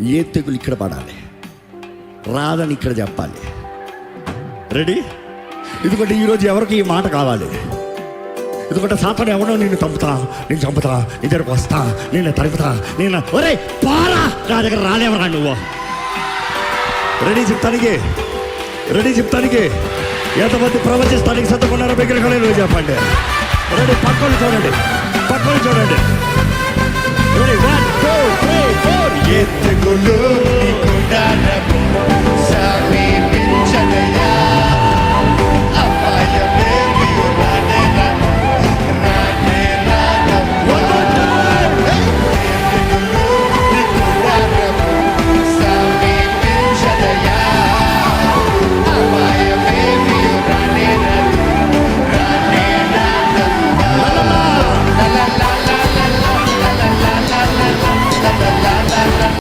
ఏ తెగులు ఇక్కడ పడాలి? రాదని ఇక్కడ చెప్పాలి. రెడీ ఎందుకంటే ఈరోజు ఎవరికి ఈ మాట కావాలి? ఎందుకంటే సాతాను ఎవడో నేను చంపుతా నేను చంపుతా నీ వస్తా నేను తరుపుతా నేను ఒరే పారా! నా దగ్గర రాలేవరా నువ్వు? రెడీ చెప్తానికి. రెడీ చెప్తానికి. ఎంతమంది ప్రవచిస్తానికి సత్తుకున్నారో దగ్గర చెప్పండి. రెడీ పక్కలు చూడండి. పక్కలు చూడండి. Ready one